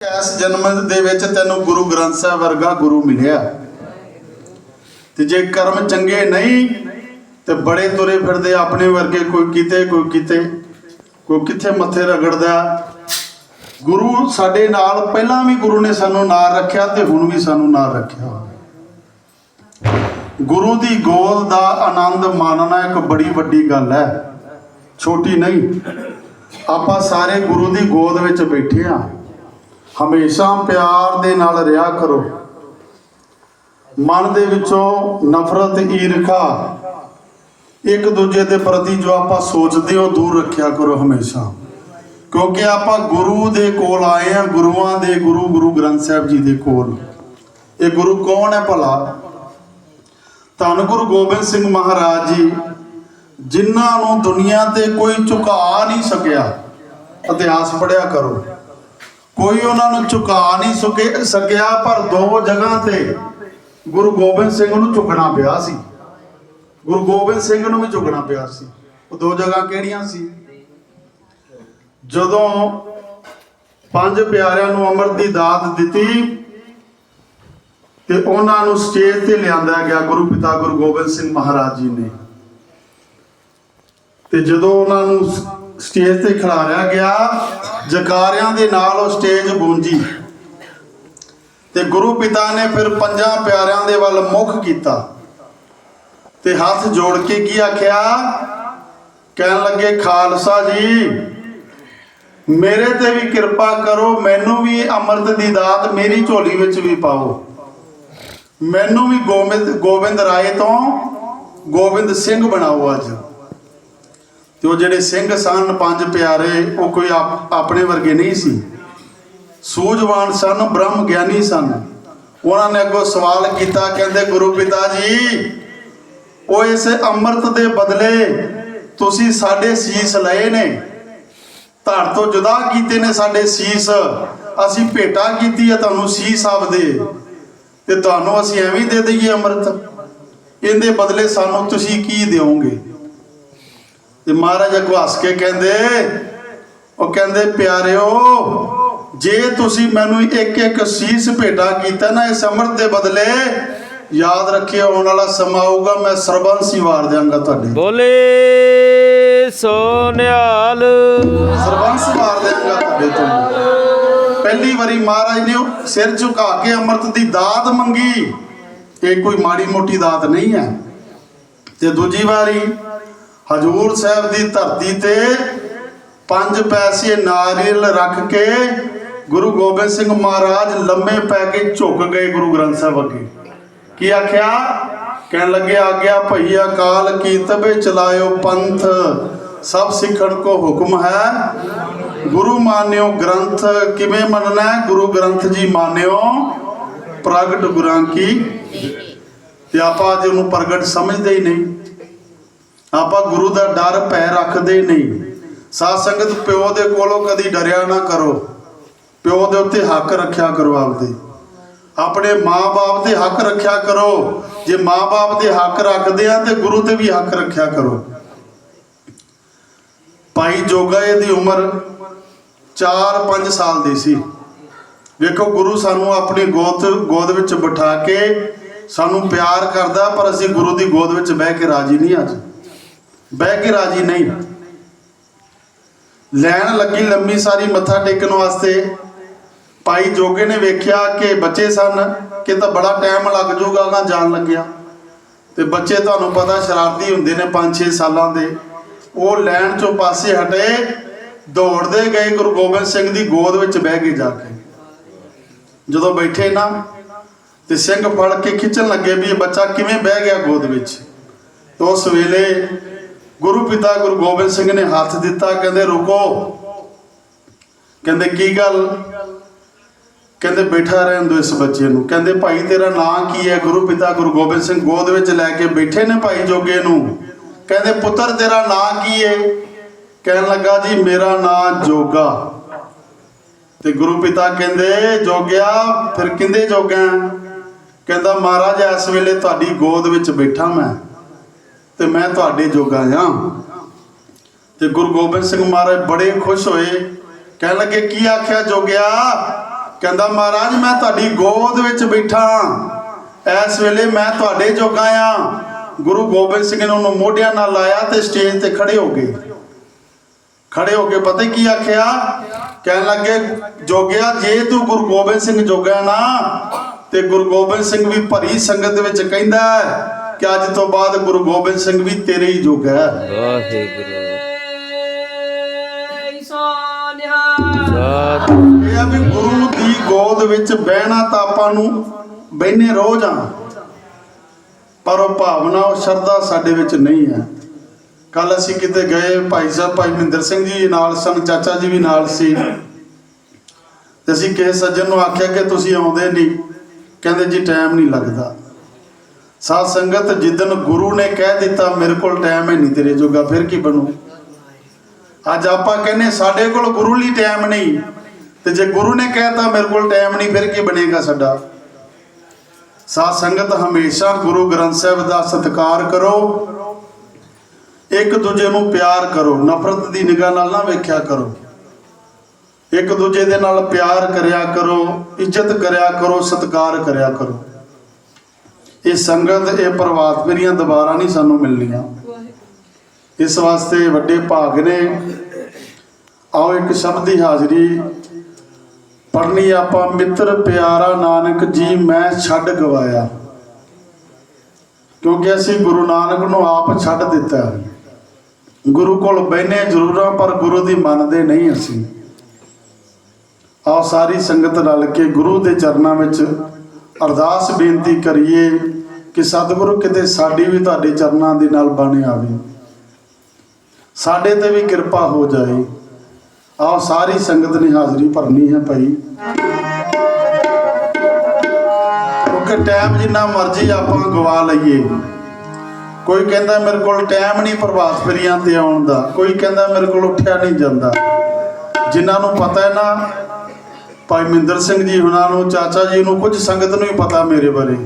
ਇਸ ਜਨਮ ਦੇ ਵਿੱਚ ਤੈਨੂੰ ਗੁਰੂ ਗ੍ਰੰਥ ਸਾਹਿਬ ਵਰਗਾ ਗੁਰੂ ਮਿਲਿਆ। ਤੇ ਜੇ ਕਰਮ ਚੰਗੇ ਨਹੀਂ, ਤੇ ਬੜੇ ਤੁਰੇ ਫਿਰਦੇ ਆਪਣੇ ਵਰਗੇ, ਕੋਈ ਕਿਤੇ ਕੋਈ ਕਿਤੇ, ਕੋਈ ਕਿੱਥੇ ਮੱਥੇ ਰਗੜਦਾ। ਗੁਰੂ ਸਾਡੇ ਨਾਲ, ਪਹਿਲਾਂ ਵੀ ਗੁਰੂ ਨੇ ਸਾਨੂੰ ਨਾਲ ਰੱਖਿਆ ਤੇ ਹੁਣ ਵੀ ਸਾਨੂੰ ਨਾਲ ਰੱਖਿਆ ਗੁਰੂ ਦੀ ਗੋਦ ਦਾ ਆਨੰਦ ਮਾਣਨਾ ਇੱਕ ਬੜੀ ਵੱਡੀ ਗੱਲ ਹੈ। ਛੋਟੀ ਨਹੀਂ, ਆਪਾਂ ਸਾਰੇ ਗੁਰੂ ਦੀ ਗੋਦ ਵਿੱਚ ਬੈਠੇ ਆ ਹਮੇਸ਼ਾ ਪਿਆਰ ਦੇ ਨਾਲ ਰਿਹਾ ਕਰੋ। ਮਨ ਦੇ ਵਿੱਚੋਂ ਨਫ਼ਰਤ, ਈਰਖਾ ਇੱਕ ਦੂਜੇ ਦੇ ਪ੍ਰਤੀ ਜੋ ਆਪਾਂ ਸੋਚਦੇ ਹੋ, ਦੂਰ ਰੱਖਿਆ ਕਰੋ ਹਮੇਸ਼ਾ। ਕਿਉਂਕਿ ਆਪਾਂ ਗੁਰੂ ਦੇ ਕੋਲ ਆਏ ਆ ਗੁਰੂਆਂ ਦੇ, ਗੁਰੂ ਗੁਰੂ ਗ੍ਰੰਥ ਸਾਹਿਬ ਜੀ ਦੇ ਕੋਲ। ਇਹ ਗੁਰੂ ਕੌਣ ਹੈ ਭਲਾ? ਧੰਨ ਗੁਰੂ ਗੋਬਿੰਦ ਸਿੰਘ ਮਹਾਰਾਜ ਜੀ, ਜਿਨ੍ਹਾਂ ਨੂੰ ਦੁਨੀਆ ਤੇ ਕੋਈ ਝੁਕਾ ਨਹੀਂ ਸਕਿਆ। ਇਤਿਹਾਸ ਪੜਿਆ ਕਰੋ। ਕੋਈ ਉਹਨਾਂ ਨੂੰ ਝੁਕਾ ਨਹੀਂ ਸਕੇ, ਸਕਿਆ, ਪਰ ਦੋ ਜਗ੍ਹਾ ਤੇ ਗੁਰੂ ਗੋਬਿੰਦ ਸਿੰਘ ਨੂੰ ਝੁਕਣਾ ਪਿਆ ਸੀ। ਗੁਰੂ ਗੋਬਿੰਦ ਸਿੰਘ ਨੂੰ ਵੀ ਝੁਕਣਾ ਪਿਆ ਸੀ। ਉਹ ਦੋ ਜਗ੍ਹਾ ਕਿਹੜੀਆਂ ਸੀ? ਜਦੋਂ ਪੰਜ ਪਿਆਰਿਆਂ ਨੂੰ ਅੰਮ੍ਰਿਤ ਦੀ ਦਾਤ ਦਿੱਤੀ, ਤੇ ਉਹਨਾਂ ਨੂੰ ਸਟੇਜ ਤੇ ਲਿਆਂਦਾ ਗਿਆ ਗੁਰੂ ਪਿਤਾ ਗੁਰੂ ਗੋਬਿੰਦ ਸਿੰਘ ਮਹਾਰਾਜ ਜੀ ਨੇ। ਤੇ ਜਦੋਂ ਉਹਨਾਂ ਨੂੰ ਸਟੇਜ ਤੇ ਖਿਲਾਰਿਆ ਗਿਆ ਜਕਾਰਿਆਂ ਦੇ ਨਾਲ ਉਹ ਸਟੇਜ ਗੂੰਜੀ। ਤੇ ਗੁਰੂ ਪਿਤਾ ਨੇ ਫਿਰ ਪੰਜਾਂ ਪਿਆਰਿਆਂ ਦੇ ਵੱਲ ਮੁਖ ਕੀਤਾ। ਤੇ ਹੱਥ ਜੋੜ ਕੇ ਕੀ ਆਖਿਆ? ਕਹਿਣ ਲੱਗੇ, ਖਾਲਸਾ ਜੀ, ਮੇਰੇ ਤੇ ਵੀ ਕਿਰਪਾ ਕਰੋ, ਮੈਨੂੰ ਵੀ ਅੰਮ੍ਰਿਤ ਦੀ ਦਾਤ ਮੇਰੀ ਝੋਲੀ ਵਿੱਚ ਵੀ ਪਾਓ। ਮੈਨੂੰ ਵੀ ਗੋਬਿੰਦ ਗੋਬਿੰਦ ਰਾਏ ਤੋਂ ਗੋਬਿੰਦ ਸਿੰਘ ਬਣਾਓ ਅੱਜ। ਤੇ ਉਹ ਜਿਹੜੇ ਸਿੰਘ ਸਨ, ਪੰਜ ਪਿਆਰੇ, ਉਹ ਕੋਈ ਆਪ- ਆਪਣੇ ਵਰਗੇ ਨਹੀਂ ਸੀ। ਸੂਝਵਾਨ ਸਨ, ਬ੍ਰਹਮ ਗਿਆਨੀ ਸਨ। ਉਹਨਾਂ ਨੇ ਅੱਗੋਂ ਸਵਾਲ ਕੀਤਾ, ਕਹਿੰਦੇ, ਗੁਰੂ ਪਿਤਾ ਜੀ, ਉਹ ਇਸ ਅੰਮ੍ਰਿਤ ਦੇ ਬਦਲੇ ਤੁਸੀਂ ਸਾਡੇ ਸੀਸ ਲਏ ਨੇ। ਧੜ ਤੋਂ ਜੁਦਾ ਕੀਤੇ ਨੇ ਸਾਡੇ ਸੀਸ। ਅਸੀਂ ਭੇਟਾ ਕੀਤੀ ਹੈ ਤੁਹਾਨੂੰ ਸੀਸ ਆਪਦੇ। ਤੇ ਤੁਹਾਨੂੰ ਅਸੀਂ ਐਵੇਂ ਦੇ ਦਈਏ ਅੰਮ੍ਰਿਤ। ਇਹਦੇ ਬਦਲੇ ਸਾਨੂੰ ਤੁਸੀਂ ਕੀ ਦਿਓਗੇ? ਤੇ ਮਹਾਰਾਜ ਅੱਗੋਂ ਹੱਸ ਕੇ ਕਹਿੰਦੇ ਉਹ ਕਹਿੰਦੇ ਪਿਆਰਿਓ ਜੇ ਤੁਸੀਂ ਮੈਨੂੰ ਇੱਕ ਇੱਕ ਸੀਸ ਭੇਟਾ ਕੀਤਾ ਨਾ ਇਸ ਅੰਮ੍ਰਿਤ ਦੇ ਬਦਲੇ ਯਾਦ ਰੱਖਿਓ ਆਉਣ ਵਾਲਾ ਸਮਾਂ ਆਊਗਾ ਮੈਂ ਸਰਬੰਸ ਵਾਰ ਦਿਆਂਗਾ ਤੁਹਾਡੇ। ਬੋਲੇ ਸੋ ਨਿਹਾਲ ਸਰਬੰਸ ਮਾਰ ਦਿਆਂਗਾ ਤੁਹਾਡੇ ਤੋਂ। ਪਹਿਲੀ ਵਾਰੀ ਮਹਾਰਾਜ ਨੇ ਸਿਰ ਝੁਕਾ ਕੇ ਅੰਮ੍ਰਿਤ ਦੀ ਦਾਤ ਮੰਗੀ। ਇਹ ਕੋਈ ਮਾੜੀ ਮੋਟੀ ਦਾਤ ਨਹੀਂ ਹੈ। ਤੇ ਦੂਜੀ ਵਾਰੀ ਹਜੂਰ ਸਾਹਿਬ ਦੀ ਧਰਤੀ ਤੇ ਪੰਜ ਪੈਸੇ ਨਾਰੀਅਲ ਰੱਖ ਕੇ ਗੁਰੂ ਗੋਬਿੰਦ ਸਿੰਘ ਮਹਾਰਾਜ ਲੰਮੇ ਪੈ ਕੇ ਝੁਕ ਗਏ ਗੁਰੂ ਗ੍ਰੰਥ ਸਾਹਿਬ ਅੱਗੇ। ਕੀ ਆਖਿਆ? ਕਹਿਣ ਲੱਗੇ, ਆਗਿਆ ਭਈਆ ਅਕਾਲ ਕੀ ਤਬੇ ਚਲਾਇਓ ਪੰਥ। ਸਭ ਸਿੱਖਣ ਕੋ ਹੁਕਮ ਹੈ। ਗੁਰੂ ਮਾਨਿਓ ਗ੍ਰੰਥ। ਕਿਵੇਂ ਮੰਨਣਾ ਗੁਰੂ ਗ੍ਰੰਥ ਜੀ ਮਾਨਿਓ। ਪ੍ਰਗਟ ਗੁਰਾਂ ਕੀ। ਤੇ ਆਪਾਂ ਅੱਜ ਉਹਨੂੰ ਪ੍ਰਗਟ ਸਮਝਦੇ ਹੀ ਨਹੀਂ। ਆਪਾਂ ਗੁਰੂ ਦਾ ਡਰ ਪੈ ਰੱਖਦੇ ਨਹੀਂ। ਸਾਧ ਸੰਗਤ ਪਿਓ ਦੇ ਕੋਲੋਂ ਕਦੀ ਡਰਿਆ ਨਾ ਕਰੋ। ਪਿਓ ਦੇ ਉੱਤੇ ਹੱਕ ਰੱਖਿਆ ਕਰੋ ਆਪਦੇ। ਆਪਣੇ ਮਾਂ-ਬਾਪ ਦੇ ਹੱਕ ਰੱਖਿਆ ਕਰੋ। ਜੇ ਮਾਂ-ਬਾਪ ਦੇ ਹੱਕ ਰੱਖਦੇ ਆ ਤੇ ਗੁਰੂ ਤੇ ਵੀ ਹੱਕ ਰੱਖਿਆ ਕਰੋ। ਭਾਈ ਜੋਗਾ ਦੀ ਉਮਰ 4-5 ਸਾਲ ਦੀ ਸੀ। ਵੇਖੋ, ਗੁਰੂ ਸਾਨੂੰ ਆਪਣੀ ਗੋਦ ਗੋਦ ਵਿੱਚ ਬਿਠਾ ਕੇ ਸਾਨੂੰ ਪਿਆਰ ਕਰਦਾ, ਪਰ ਅਸੀਂ ਗੁਰੂ ਦੀ ਗੋਦ ਵਿੱਚ ਬਹਿ ਕੇ ਰਾਜੀ ਨਹੀਂ ਅੱਜ। ਬਹਿ ਕੇ ਰਾਜੀ ਨਹੀਂ। ਲੈਣ ਲੱਗੀ ਲੰਮੀ ਸਾਰੀ ਮੱਥਾ ਟੇਕਣ ਵਾਸਤੇ। ਭਾਈ ਜੋਗੇ ਨੇ ਵੇਖਿਆ ਕਿ ਬੱਚੇ ਸਨ, ਕਿ ਤਾਂ ਬੜਾ ਟਾਈਮ ਲੱਗ ਜਾਊਗਾ ਉਹਨਾਂ ਜਾਣ ਲੱਗਿਆ। ਤੇ ਬੱਚੇ ਤੁਹਾਨੂੰ ਪਤਾ ਸ਼ਰਾਰਤੀ ਹੁੰਦੇ ਨੇ 5-6 ਸਾਲਾਂ ਦੇ। ਉਹ ਲੈਣ ਚੋਂ ਪਾਸੇ ਹਟੇ, ਦੌੜਦੇ ਗਏ ਗੁਰੂ ਗੋਬਿੰਦ ਸਿੰਘ ਦੀ ਗੋਦ ਵਿੱਚ ਬਹਿ ਕੇ ਜਾ ਕੇ। ਜਦੋਂ ਬੈਠੇ ਨਾ, ਤੇ ਸਿੰਘ ਫੜ ਕੇ ਖਿੱਚਣ ਲੱਗੇ ਵੀ ਇਹ ਬੱਚਾ ਕਿਵੇਂ ਬਹਿ ਗਿਆ ਗੋਦ ਵਿੱਚ। ਉਸ ਵੇਲੇ ਗੁਰੂ ਪਿਤਾ ਗੁਰੂ ਗੋਬਿੰਦ ਸਿੰਘ ਨੇ ਹੱਥ ਦਿੱਤਾ, ਕਹਿੰਦੇ ਰੁਕੋ। ਕਹਿੰਦੇ ਕੀ ਗੱਲ? ਕਹਿੰਦੇ ਬੈਠਾ ਰਹਿਣ ਦਿਓ ਇਸ ਬੱਚੇ ਨੂੰ। ਕਹਿੰਦੇ ਭਾਈ ਤੇਰਾ ਨਾਂ ਕੀ ਹੈ? ਗੁਰੂ ਪਿਤਾ ਗੁਰੂ ਗੋਬਿੰਦ ਸਿੰਘ ਗੋਦ ਵਿੱਚ ਲੈ ਕੇ ਬੈਠੇ ਨੇ ਭਾਈ ਜੋਗੇ ਨੂੰ। ਕਹਿੰਦੇ ਪੁੱਤਰ ਤੇਰਾ ਨਾਂ ਕੀ ਹੈ? ਕਹਿਣ ਲੱਗਾ ਜੀ, ਮੇਰਾ ਨਾਂ ਜੋਗਾ। ਤੇ ਗੁਰੂ ਪਿਤਾ ਕਹਿੰਦੇ, ਜੋਗਿਆ, ਫਿਰ ਕਿੰਦੇ ਜੋਗਾ? ਕਹਿੰਦਾ, ਮਹਾਰਾਜ, ਇਸ ਵੇਲੇ ਤੁਹਾਡੀ ਗੋਦ ਵਿੱਚ ਬੈਠਾ ਮੈਂ। ਤੇ ਮੈਂ ਤੁਹਾਡੇ ਜੋਗਾ ਆ ਤੇ ਗੁਰੂ ਗੋਬਿੰਦ ਸਿੰਘ ਮਹਾਰਾਜ ਬੜੇ ਖੁਸ਼ ਹੋਏ। ਕਹਿਣ ਲੱਗੇ, ਕੀ ਆਖਿਆ ਜੋਗਿਆ? ਕਹਿੰਦਾ, ਮਹਾਰਾਜ, ਮੈਂ ਤੁਹਾਡੀ ਗੋਦ ਵਿੱਚ ਬੈਠਾ ਇਸ ਵੇਲੇ ਮੈਂ ਤੁਹਾਡੇ ਜੋਗਾ ਆ ਗੁਰੂ ਗੋਬਿੰਦ ਸਿੰਘ ਨੇ ਉਹਨੂੰ ਮੋਢਿਆਂ ਨਾਲ ਲਾਇਆ ਤੇ ਸਟੇਜ ਤੇ ਖੜੇ ਹੋ ਗਏ। ਖੜੇ ਹੋ ਕੇ ਪਤਾ ਕੀ ਆਖਿਆ? ਕਹਿਣ ਲੱਗੇ, ਜੋਗਿਆ, ਜੇ ਤੂੰ ਗੁਰੂ ਗੋਬਿੰਦ ਸਿੰਘ ਜੋਗਾ ਨਾ, ਤੇ ਗੁਰੂ ਗੋਬਿੰਦ ਸਿੰਘ ਵੀ ਭਰੀ ਸੰਗਤ ਵਿੱਚ ਕਹਿੰਦਾ ਕਿ ਅੱਜ ਤੋਂ ਬਾਅਦ ਗੁਰੂ ਗੋਬਿੰਦ ਸਿੰਘ ਵੀ ਤੇਰੇ ਹੀ ਜੋਗਾ ਹੈ? ਵਾਹਿਗੁਰੂ। ਸੋਨਿਆ ਸਤ ਇਹ ਆ ਵੀ ਗੁਰੂ ਦੀ ਗੋਦ ਵਿੱਚ ਬਹਿਣਾ ਤਾਂ ਆਪਾਂ ਨੂੰ ਬਹਿਨੇ ਰੋਜ਼ ਆ। ਪਰ ਉਹ ਭਾਵਨਾ ਉਹ ਸ਼ਰਧਾ ਸਾਡੇ ਵਿੱਚ ਨਹੀਂ ਹੈ। ਕੱਲ ਅਸੀਂ ਕਿਤੇ ਗਏ ਭਾਈ ਸਾਹਿਬ ਭਾਈ ਮਹਿੰਦਰ ਸਿੰਘ ਜੀ ਨਾਲ ਸਨ ਚਾਚਾ ਜੀ ਵੀ ਨਾਲ ਸੀ। ਤੇ ਅਸੀਂ ਕਿਸੇ ਸੱਜਣ ਨੂੰ ਆਖਿਆ ਕਿ ਤੁਸੀਂ ਆਉਂਦੇ ਨਹੀਂ। ਕਹਿੰਦੇ ਜੀ ਟਾਈਮ ਨਹੀਂ ਲੱਗਦਾ। ਸਾਧ ਸੰਗਤ ਜਿੱਦਨ ਗੁਰੂ ਨੇ ਕਹਿ ਦਿੱਤਾ, ਮੇਰੇ ਕੋਲ ਟਾਈਮ ਹੈ ਨਹੀਂ ਤੇਰੇ ਜੋਗਾ, ਫਿਰ ਕੀ ਬਣੂ? ਅੱਜ ਆਪਾਂ ਕਹਿੰਨੇ ਸਾਡੇ ਕੋਲ ਗੁਰੂ ਲਈ ਟਾਈਮ ਨਹੀਂ। ਤੇ ਜੇ ਗੁਰੂ ਨੇ ਕਹਿਤਾ, ਮੇਰੇ ਕੋਲ ਟਾਈਮ ਨਹੀਂ, ਫਿਰ ਕੀ ਬਣੇਗਾ ਸਾਡਾ? ਸਾਧ ਸੰਗਤ, ਹਮੇਸ਼ਾ ਗੁਰੂ ਗ੍ਰੰਥ ਸਾਹਿਬ ਦਾ ਸਤਿਕਾਰ ਕਰੋ। ਇੱਕ ਦੂਜੇ ਨੂੰ ਪਿਆਰ ਕਰੋ। ਨਫ਼ਰਤ ਦੀ ਨਿਗਾਹ ਨਾਲ ਨਾ ਵੇਖਿਆ ਕਰੋ। ਇੱਕ ਦੂਜੇ ਦੇ ਨਾਲ ਪਿਆਰ ਕਰਿਆ ਕਰੋ, ਇੱਜ਼ਤ ਕਰਿਆ ਕਰੋ, ਸਤਿਕਾਰ ਕਰਿਆ ਕਰੋ। ਇਹ ਸੰਗਤ, ਇਹ ਪ੍ਰਵਾਤ ਮੇਰੀਆਂ ਦੁਬਾਰਾ ਨਹੀਂ ਸਾਨੂੰ ਮਿਲਣੀਆਂ। ਇਸ ਵਾਸਤੇ ਵੱਡੇ ਭਾਗ ਨੇ। ਆਓ ਇੱਕ ਸ਼ਬਦ ਦੀ ਹਾਜ਼ਰੀ ਪੜ੍ਹਨੀ ਆਪਾਂ, ਮਿੱਤਰ ਪਿਆਰਾ ਨਾਨਕ ਜੀ, ਮੈਂ ਛੱਡ ਗਵਾਇਆ। ਕਿਉਂਕਿ ਅਸੀਂ ਗੁਰੂ ਨਾਨਕ ਨੂੰ ਆਪ ਛੱਡ ਦਿੱਤਾ। ਗੁਰੂ ਕੋਲ ਬੈਨੇ ਜ਼ਰੂਰਾਂ, ਪਰ ਗੁਰੂ ਦੀ ਮੰਨਦੇ ਨਹੀਂ ਅਸੀਂ। ਆਓ ਸਾਰੀ ਸੰਗਤ ਰਲ ਕੇ ਗੁਰੂ ਦੇ ਚਰਨਾਂ ਵਿੱਚ ਅਰਦਾਸ ਬੇਨਤੀ ਕਰੀਏ ਕਿ ਸਤਿਗੁਰੂ ਕਿਤੇ ਸਾਡੀ ਵੀ ਤੁਹਾਡੇ ਚਰਨਾਂ ਦੇ ਨਾਲ ਬਣ ਆਵੇ। ਸਾਡੇ ਤੇ ਵੀ ਕਿਰਪਾ ਹੋ ਜਾਏ। ਆਓ ਸਾਰੀ ਸੰਗਤ ਨੇ ਹਾਜ਼ਰੀ ਭਰਨੀ ਹੈ ਭਾਈ। ਕਿਉਂਕਿ ਟਾਈਮ ਜਿੰਨਾ ਮਰਜ਼ੀ ਆਪਾਂ ਗਵਾ ਲਈਏ। ਕੋਈ ਕਹਿੰਦਾ ਮੇਰੇ ਕੋਲ ਟਾਈਮ ਨਹੀਂ ਪ੍ਰਭਾਤ ਫਰੀਆਂ ਤੇ ਆਉਣ ਦਾ। ਕੋਈ ਕਹਿੰਦਾ ਮੇਰੇ ਕੋਲ ਉੱਠਿਆ ਨਹੀਂ ਜਾਂਦਾ। ਜਿਨ੍ਹਾਂ ਨੂੰ ਪਤਾ ਹੈ ਨਾ ਭਾਈ ਮਿੰਦਰ ਸਿੰਘ ਜੀ ਹੁਣਾਂ ਨੂੰ, ਚਾਚਾ ਜੀ ਨੂੰ, ਕੁਝ ਸੰਗਤ ਨੂੰ ਹੀ ਪਤਾ ਮੇਰੇ ਬਾਰੇ।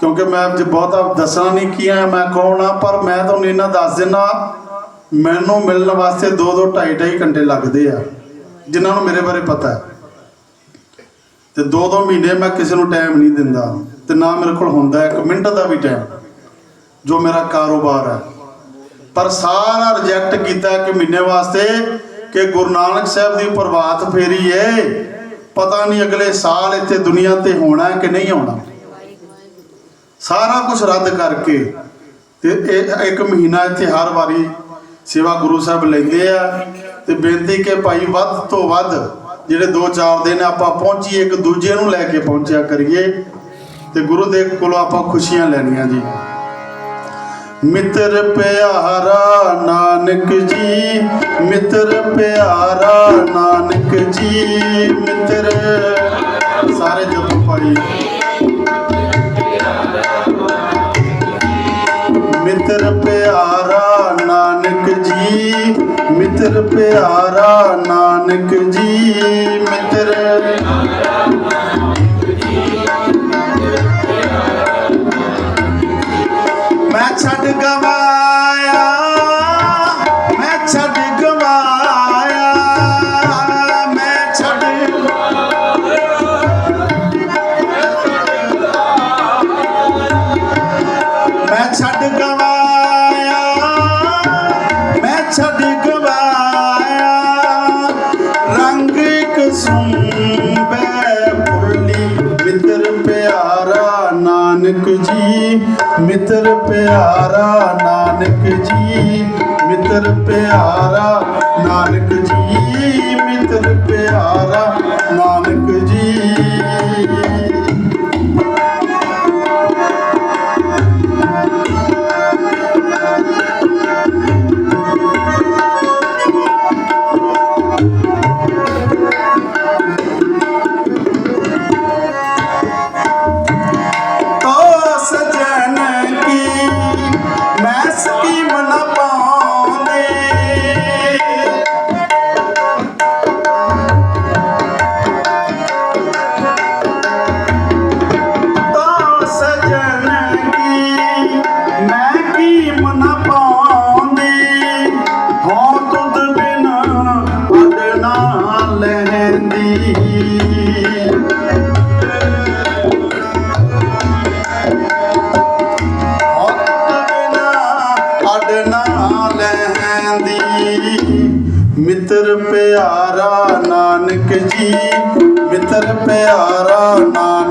ਕਿਉਂਕਿ ਮੈਂ ਜੇ ਬਹੁਤਾ ਦੱਸਣਾ ਨਹੀਂ ਕੀ ਆ ਮੈਂ ਕੌਣ ਆ, ਪਰ ਮੈਂ ਤੁਹਾਨੂੰ ਇਹਨਾਂ ਦੱਸ ਦਿੰਦਾ, ਮੈਨੂੰ ਮਿਲਣ ਵਾਸਤੇ 2 2 2.5 2.5 ਘੰਟੇ ਲੱਗਦੇ ਆ, ਜਿਨ੍ਹਾਂ ਨੂੰ ਮੇਰੇ ਬਾਰੇ ਪਤਾ ਹੈ। ਤੇ 2 2 ਮਹੀਨੇ ਮੈਂ ਕਿਸੇ ਨੂੰ ਟਾਈਮ ਨਹੀਂ ਦਿੰਦਾ, ਤੇ ਨਾ ਮੇਰੇ ਕੋਲ ਹੁੰਦਾ ਇੱਕ ਮਿੰਟ ਦਾ ਵੀ ਟਾਈਮ ਜੋ ਮੇਰਾ ਕਾਰੋਬਾਰ ਹੈ। ਪਰ ਸਾਰਾ ਰਿਜੈਕਟ ਕੀਤਾ ਕਿ ਮਹੀਨੇ ਵਾਸਤੇ ਕਿ ਗੁਰੂ ਨਾਨਕ ਸਾਹਿਬ ਦੀ ਪ੍ਰਭਾਤ ਫੇਰੀ ਏ। ਪਤਾ ਨਹੀਂ ਅਗਲੇ ਸਾਲ ਇੱਥੇ ਦੁਨੀਆ ਤੇ ਹੋਣਾ ਕਿ ਨਹੀਂ ਹੋਣਾ। ਸਾਰਾ ਕੁਝ ਰੱਦ ਕਰਕੇ ਤੇ ਇਹ ਇੱਕ ਮਹੀਨਾ ਇੱਥੇ ਹਰ ਵਾਰੀ ਸੇਵਾ ਗੁਰੂ ਸਾਹਿਬ ਲੈਂਦੇ ਆ। ਤੇ ਬੇਨਤੀ ਕਿ ਭਾਈ ਵੱਧ ਤੋਂ ਵੱਧ ਜਿਹੜੇ 2-4 ਦਿਨ ਆਪਾਂ ਪਹੁੰਚੀਏ, ਇੱਕ ਦੂਜੇ ਨੂੰ ਲੈ ਕੇ ਪਹੁੰਚਿਆ ਕਰੀਏ। ਤੇ ਗੁਰੂ ਦੇ ਕੋਲੋਂ ਆਪਾਂ ਖੁਸ਼ੀਆਂ ਲੈਣੀਆਂ ਜੀ। ਮਿੱਤਰ ਪਿਆਰਾ ਨਾਨਕ ਜੀ, ਮਿੱਤਰ ਪਿਆਰਾ ਨਾਨਕ ਜੀ, ਮਿੱਤਰ। ਸਾਰੇ ਜਪੋ ਭਾਈ ਮਿੱਤਰ ਪਿਆਰਾ ਨਾਨਕ ਜੀ, ਮਿੱਤਰ ਪਿਆਰਾ ਨਾਨਕ ਜੀ, ਮਿੱਤਰ। ਛੱਡ ਗਵਾਇਆ। ਮਿੱਤਰ ਪਿਆਰਾ ਨਾਨਕ ਜੀ ਮਿੱਤਰ ਪਿਆਰਾ ਨਾਨਕ ਜੀ ਮਿੱਤਰ ਪਿਆਰਾ ਨਾਨਕ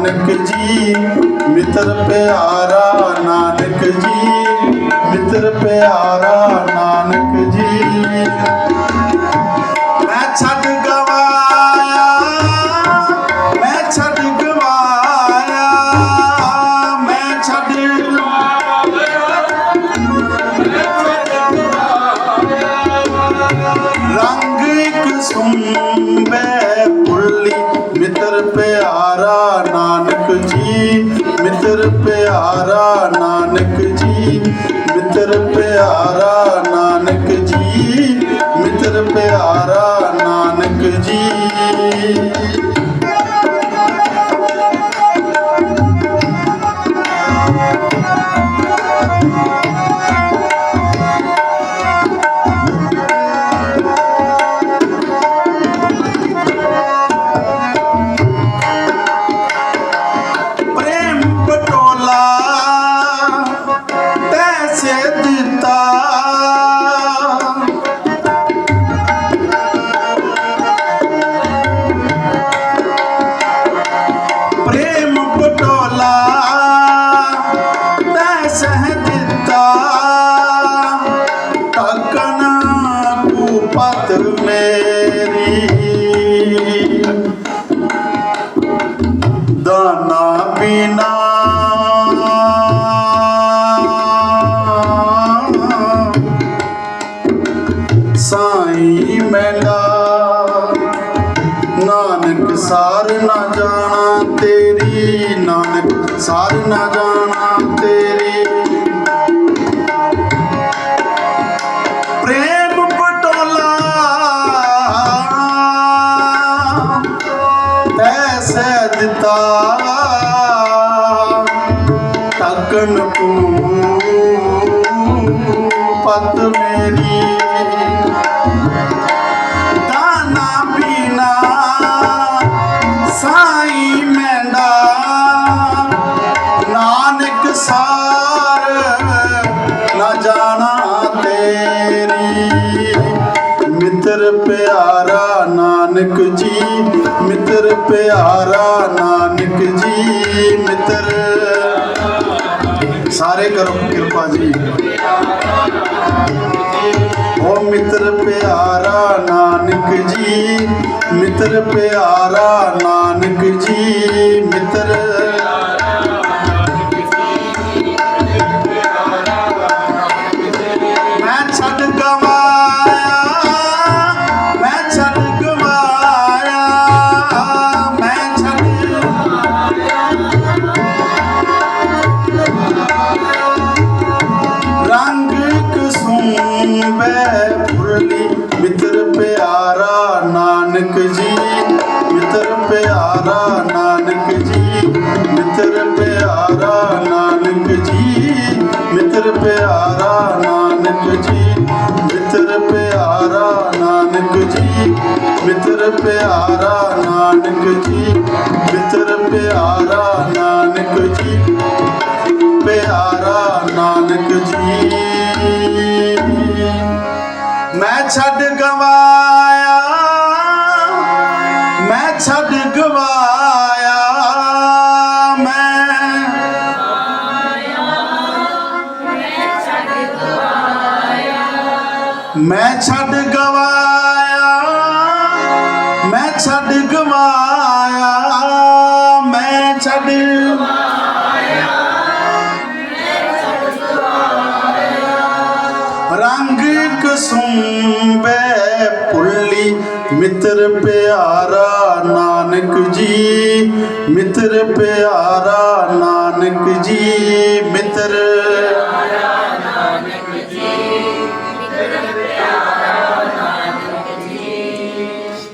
ਨਾਨਕ ਜੀ ਮਿੱਤਰ ਪਿਆਰਾ ਨਾਨਕ ਜੀ ਮਿੱਤਰ ਪਿਆਰਾ ਨਾਨਕ ਜੀ। ਨਾਨਕ ਸਾਰ ਨਾ ਜਾਣਾ ਤੇਰੀ ਨਾਨਕ ਸਾਰ ਨਾ ਜਾਣਾ ਤੇਰੀ। ਪਿਆਰਾ ਨਾਨਕ ਜੀ, ਮਿੱਤਰ। ਸਾਰੇ ਕਰੋ ਕਿਰਪਾ ਜੀ। ਓ ਮਿੱਤਰ ਪਿਆਰਾ ਨਾਨਕ ਜੀ, ਮਿੱਤਰ ਪਿਆਰਾ ਨਾਨਕ ਜੀ, ਮਿੱਤਰ। ਕਸੂੰਬੇ ਫੁੱਲੀ ਮਿੱਤਰ ਪਿਆਰਾ ਨਾਨਕ ਜੀ, ਮਿੱਤਰ ਪਿਆਰਾ ਨਾਨਕ ਜੀ, ਮਿੱਤਰ ਪਿਆਰਾ ਨਾਨਕ ਜੀ, ਮਿੱਤਰ ਪਿਆਰਾ ਨਾਨਕ ਜੀ, ਮਿੱਤਰ ਪਿਆਰਾ ਨਾਨਕ ਜੀ, ਮਿੱਤਰ ਪਿਆਰਾ ਨਾਨਕ ਜੀ, ਮਿੱਤਰ ਪਿਆਰਾ ਨਾਨਕ ਜੀ, ਪਿਆਰਾ ਨਾਨਕ ਜੀ। ਮੈਂ ਛੱਡ ਗਵਾਇਆ। ਮੈਂ ਛੱਡ ਗਵਾਇਆ। ਮੈਂ ਮੈਂ ਛੱਡ ਰੰਗ ਪੁੱਲੀ ਮਿੱਤਰ ਪਿਆਰਾ ਨਾਨਕ ਜੀ, ਮਿੱਤਰ ਪਿਆਰਾ ਨਾਨਕ ਜੀ, ਮਿੱਤਰ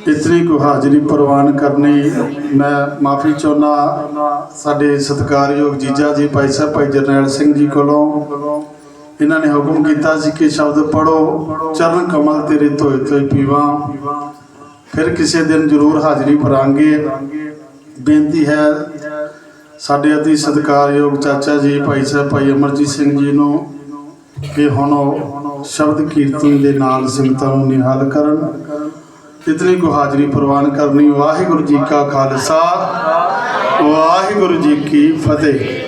ਇਤਨੀ ਕੋ ਹਾਜ਼ਰੀ ਪ੍ਰਵਾਨ ਕਰਨੀ, ਮੈਂ ਮਾਫੀ ਚਾਹੁੰਦਾ, ਸਾਡੇ ਸਤਿਕਾਰਯੋਗ ਜੀਜਾ ਜੀ, ਭਾਈ ਸਾਹਿਬ, ਭਾਈ ਜਰਨੈਲ ਸਿੰਘ ਜੀ ਕੋਲੋਂ। ਇਹਨਾਂ ਨੇ ਹੁਕਮ ਕੀਤਾ ਸੀ ਕਿ ਸ਼ਬਦ ਪੜੋ ਚਰਨ ਕਮਲ ਤੇਰੇ ਧੋਏ ਧੋਏ ਪੀਵਾ। ਫਿਰ ਕਿਸੇ ਦਿਨ ਜ਼ਰੂਰ ਹਾਜ਼ਰੀ ਭਰਾਂਗੇ। ਬੇਨਤੀ ਹੈ ਸਾਡੇ ਅਤੀ ਸਤਿਕਾਰਯੋਗ ਚਾਚਾ ਜੀ, ਭਾਈ ਸਾਹਿਬ, ਭਾਈ ਅਮਰਜੀਤ ਸਿੰਘ ਜੀ ਨੂੰ ਕਿ ਹੁਣ ਉਹ ਸ਼ਬਦ ਕੀਰਤਨ ਦੇ ਨਾਲ ਸੰਗਤਾਂ ਨੂੰ ਨਿਹਾਲ ਕਰਨ। ਇਤਨੀ ਕੋ ਹਾਜ਼ਰੀ ਪ੍ਰਵਾਨ ਕਰਨੀ। ਵਾਹਿਗੁਰੂ ਜੀ ਕਾ ਖਾਲਸਾ, ਵਾਹਿਗੁਰੂ ਜੀ ਕੀ ਫਤਿਹ।